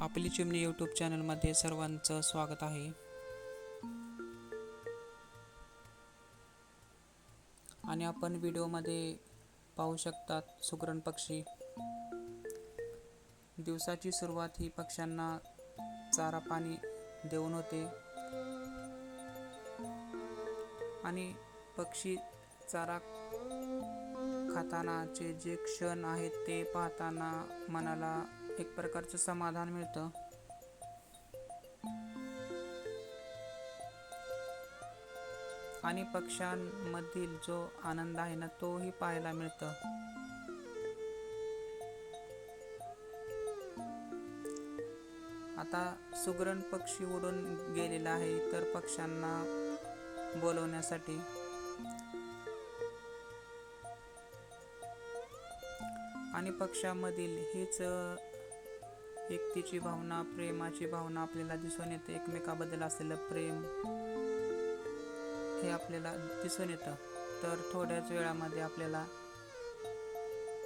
आपली चिमणी यूट्यूब चॅनलमध्ये सर्वांचं स्वागत आहे. आणि आपण व्हिडिओमध्ये पाहू शकतात सुगरण पक्षी. दिवसाची सुरुवात ही पक्ष्यांना चारा पाणी देऊन होते. आणि पक्षी चारा खातानाचे जे क्षण आहेत ते पाहताना मनाला एक प्रकारचं समाधान मिळतं. आणि पक्ष्यांमधील जो आनंद आहे ना तोही पाहायला मिळतं. आता सुगरण पक्षी उडून गेलेला आहे इतर पक्ष्यांना बोलवण्यासाठी. आणि पक्ष्यामधील हीच एकतेची भावना प्रेमाची भावना आपल्याला दिसून येते. एकमेकाबद्दल असलेलं प्रेम हे आपल्याला दिसून येतं. तर थोड्याच वेळामध्ये आपल्याला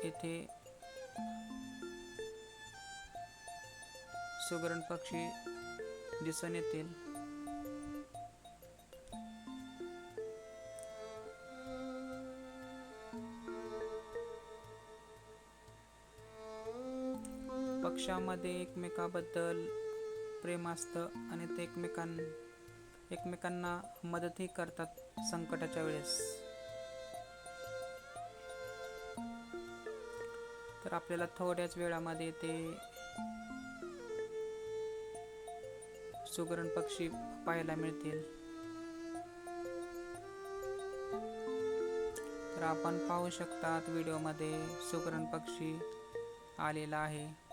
येथे सुगरण पक्षी दिसून येतील. पक्षामध्ये एकमेकाबद्दल प्रेम असतं आणि ते एकमेकां एकमेकांना मदतही करतात संकटाच्या वेळेस. तर आपल्याला थोड्याच वेळामध्ये ते सुगरण पक्षी पाहायला मिळतील. तर आपण पाहू शकतात व्हिडिओमध्ये सुगरण पक्षी आलेला आहे.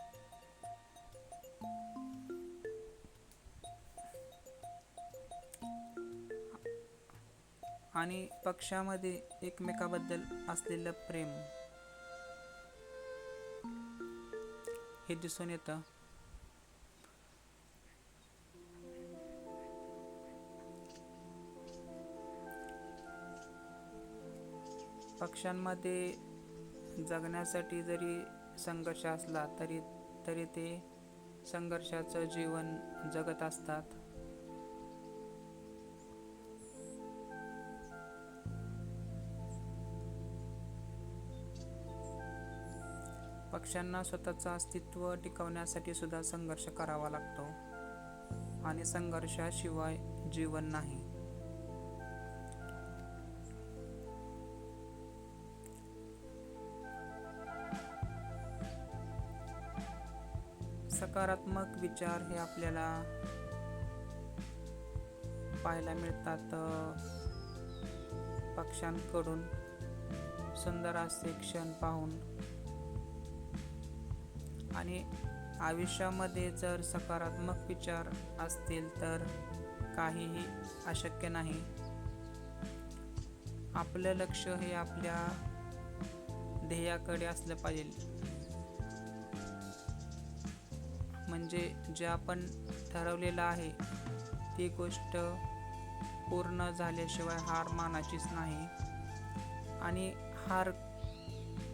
आणि पक्षामध्ये एकमेकाबद्दल असलेलं प्रेम. हे दिसून येतं. पक्ष्यांमध्ये जगण्यासाठी जरी संघर्ष असला तरी तरी ते संघर्षाचं जीवन जगत असतात. पक्ष्यांना स्वतःचं अस्तित्व टिकवण्यासाठी सुद्धा संघर्ष करावा लागतो. आणि संघर्षाशिवाय जीवन नाही. सकारात्मक विचार हे आपल्याला पाहायला मिळतात. पक्ष्यांकडून सुंदर असे क्षण पाहून आणि आयुष्यामध्ये जर सकारात्मक विचार असतील तर काहीही अशक्य नाही. आपलं लक्ष हे आपल्या ध्येयाकडे असलं पाहिजे. म्हणजे जे आपण ठरवलेलं आहे ती गोष्ट पूर्ण झाल्याशिवाय हार मानाचीच नाही. आणि हार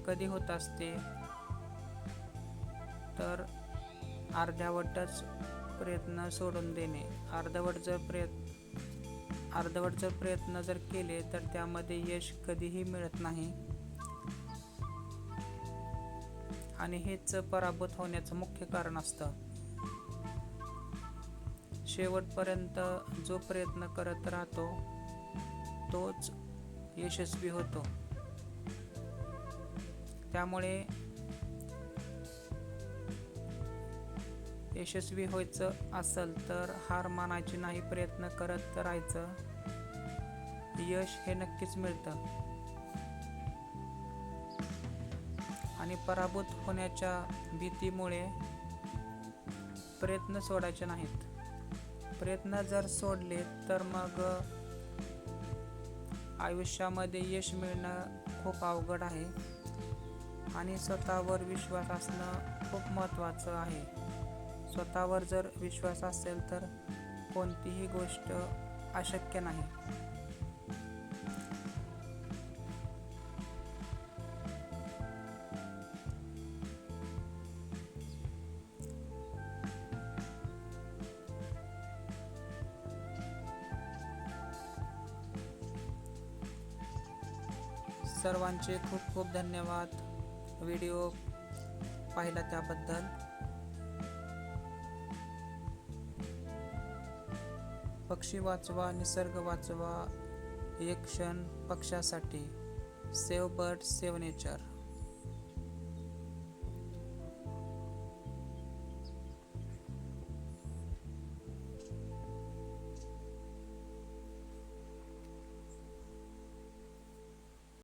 कधी होत असते? तर अर्ध्यावटच प्रयत्न सोडून देणे. अर्धवट जर प्रयत्न अर्धवट जर प्रयत्न जर केले तर त्यामध्ये यश कधीही मिळत नाही. आणि हेच पराभूत होण्याचं मुख्य कारण असतं. शेवटपर्यंत जो प्रयत्न करत राहतो तोच यशस्वी होतो. त्यामुळे यशस्वी व्हायचं असेल तर हार मानायची नाही प्रयत्न करत राहायचं. यश हे नक्कीच मिळतं. आणि पराभूत होण्याच्या भीतीमुळे प्रयत्न सोडायचे नाहीत. प्रयत्न जर सोडले तर मग आयुष्यामध्ये यश मिळणं खूप अवघड आहे. आणि स्वतःवर विश्वास असणं खूप महत्त्वाचं आहे. स्वतःवर जर विश्वास असेल तर कोणतीही गोष्ट अशक्य नाही. सर्वांचे खूप खूप धन्यवाद. व्हिडिओ पाहिला त्याबद्दल. पक्षी वाचवा निसर्ग वाचवा एक क्षण पक्षासाठी. Save bird save nature.